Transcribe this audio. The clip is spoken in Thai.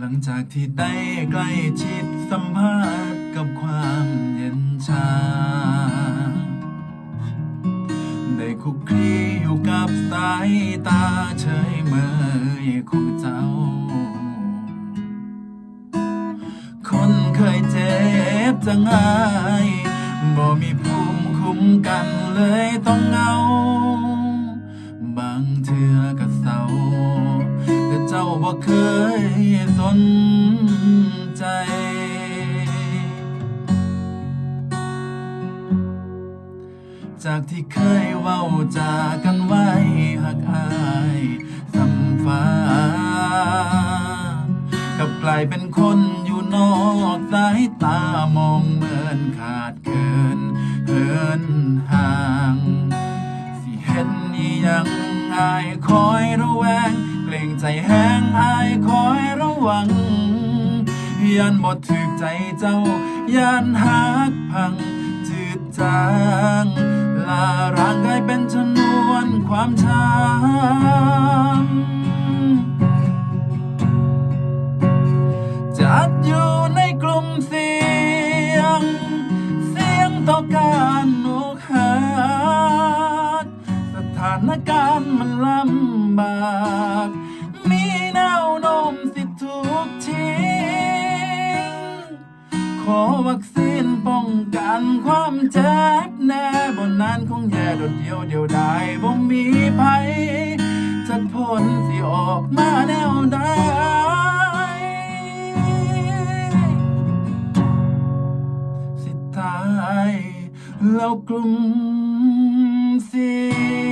หลังจากที่ได้ใกล้ชิดสัมผัสกับความเย็นชา ได้คุกคลีอยู่กับสายตาเฉยเมยของเจ้า คนเคยเจ็บจังไห้บ่มีภูมิคุ้มกันเลยต้องเหงา บางเทื่อก็ บ่เคยสนใจ จากที่เคยเว้าจากันไว้หักอายสำฟ้า กับกลายเป็นคนอยู่นอกสายตามองเหมือนขาดเกินเหินห่าง สิเห็นอีหยังอายคอยระแวง งใจแห้งอายคอยระวังยันบ่ถึกใจเจ้ายันหักพังจืดจางลาร่างกายเป็นชนวนความช้ำจัดอยู่ในกลุ่มเสียง เสียงต่อการอกหักสถานการณ์มันลำบาก ขอวัคซีนป้องกันความเจ็บแน่บนนั้นคงแย่โดดเดียวเดียวได้บ่มีภัยจักผลสิออกมาแนวใดสิตายแล้วกลุ่มเสีย